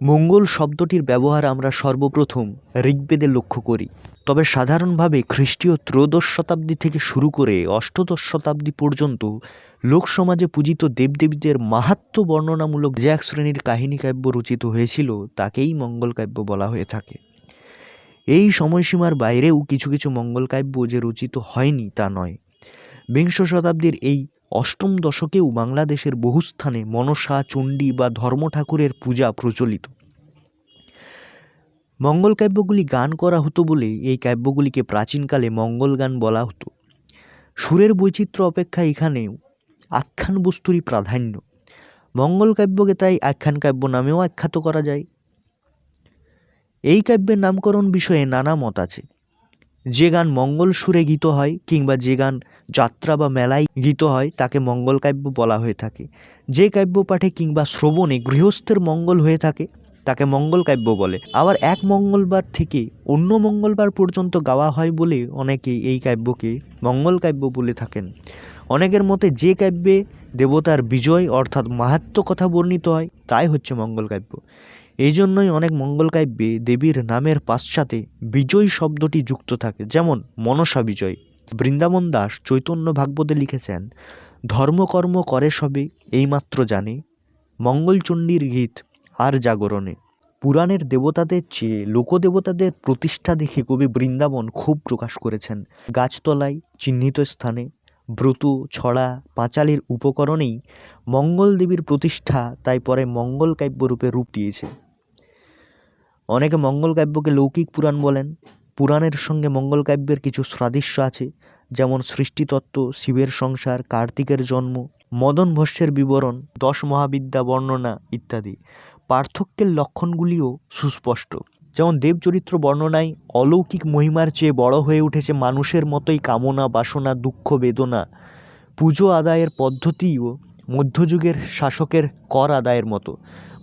মঙ্গল শব্দটির ব্যবহার আমরা সর্বপ্রথম ঋগ্বেদে লক্ষ্য করি। তবে সাধারণভাবে খ্রিস্টীয় ত্রয়োদশ শতাব্দী থেকে শুরু করে অষ্টদশ শতাব্দী পর্যন্ত লোকসমাজে পূজিত দেবদেবীদের মাহাত্ম্য বর্ণনামূলক যে এক শ্রেণির কাহিনী কাব্য রচিত হয়েছিল, তাকেই মঙ্গল কাব্য বলা হয়ে থাকে। এই সময়সীমার বাইরেও কিছু কিছু মঙ্গল কাব্য যে রচিত হয়নি তা নয়। বিংশ শতাব্দীর এই অষ্টম দশকেও বাংলাদেশের বহু স্থানে মনসা, চণ্ডী বা ধর্ম ঠাকুরের পূজা প্রচলিত। মঙ্গল কাব্যগুলি গান করা হতো বলে এই কাব্যগুলিকে প্রাচীনকালে মঙ্গল গান বলা হতো। সুরের বৈচিত্র্য অপেক্ষা এখানেও আখ্যান বস্তুরই প্রাধান্য। মঙ্গল কাব্যকে তাই আখ্যান কাব্য নামেও আখ্যাত করা যায়। এই কাব্যের নামকরণ বিষয়ে নানা মত আছে। যে গান মঙ্গল সুরে গীত হয় কিংবা যে গান যাত্রা বা মেলায় গীত হয়, তাকে মঙ্গল কাব্য বলা হয়ে থাকে। যে কাব্য পাঠে কিংবা শ্রবণে গৃহস্থের মঙ্গল হয়ে থাকে, তাকে মঙ্গল কাব্য বলে। আবার এক মঙ্গলবার থেকে অন্য মঙ্গলবার পর্যন্ত গাওয়া হয় বলে অনেকে এই কাব্যকে মঙ্গল কাব্য বলে থাকেন। অনেকের মতে যে কাব্যে দেবতার বিজয় অর্থাৎ মাহাত্ম্য কথা বর্ণিত হয়, তাই হচ্ছে মঙ্গল কাব্য। এই জন্যই অনেক মঙ্গল কাব্যে দেবীর নামের পাশ্চাতে বিজয় শব্দটি যুক্ত থাকে, যেমন মনসা বিজয়। বৃন্দাবন দাস চৈতন্য ভাগবতে লিখেছেন ধর্মকর্ম করে সবে, এইমাত্র জানে। মঙ্গলচণ্ডীর গীত আর জাগরণে। পুরাণের দেবতাদের চেয়ে লোকদেবতাদের প্রতিষ্ঠা দেখে কবি বৃন্দাবন খুব প্রকাশ করেছেন। গাছতলায় চিহ্নিত স্থানে, ব্রত, ছড়া, পাঁচালির উপকরণেই মঙ্গল দেবীর প্রতিষ্ঠা তাই পরে মঙ্গল কাব্যরূপে রূপ দিয়েছে। অনেকে মঙ্গল কাব্যকে লৌকিক পুরাণ বলেন পুরাণের সঙ্গে মঙ্গল কাব্যের কিছু সাদৃশ্য আছে, যেমন সৃষ্টিতত্ত্ব, শিবের সংসার, কার্তিকের জন্ম, মদন ভস্যের বিবরণ, দশ মহাবিদ্যা বর্ণনা ইত্যাদি। পার্থক্যের লক্ষণগুলিও সুস্পষ্ট। যেমন দেবচরিত্র বর্ণনায় অলৌকিক মহিমার চেয়ে বড় হয়ে উঠেছে মানুষের মতোই কামনা, বাসনা, দুঃখ, বেদনা। পুজো আদায়ের পদ্ধতিও মধ্যযুগের শাসকের কর আদায়ের মতো।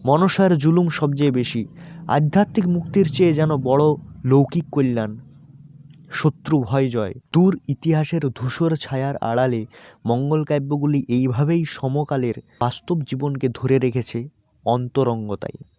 মনসার জুলুম সবচেয়ে বেশি। আধ্যাত্মিক মুক্তির চেয়ে যেন বড় লৌকিক কল্যাণ। শত্রু ভয় জয়। দূর ইতিহাসের ধূসর ছায়ার আড়ালে মঙ্গল কাব্যগুলি এইভাবেই সমকালের বাস্তব জীবনকে ধরে রেখেছে অন্তরঙ্গতায়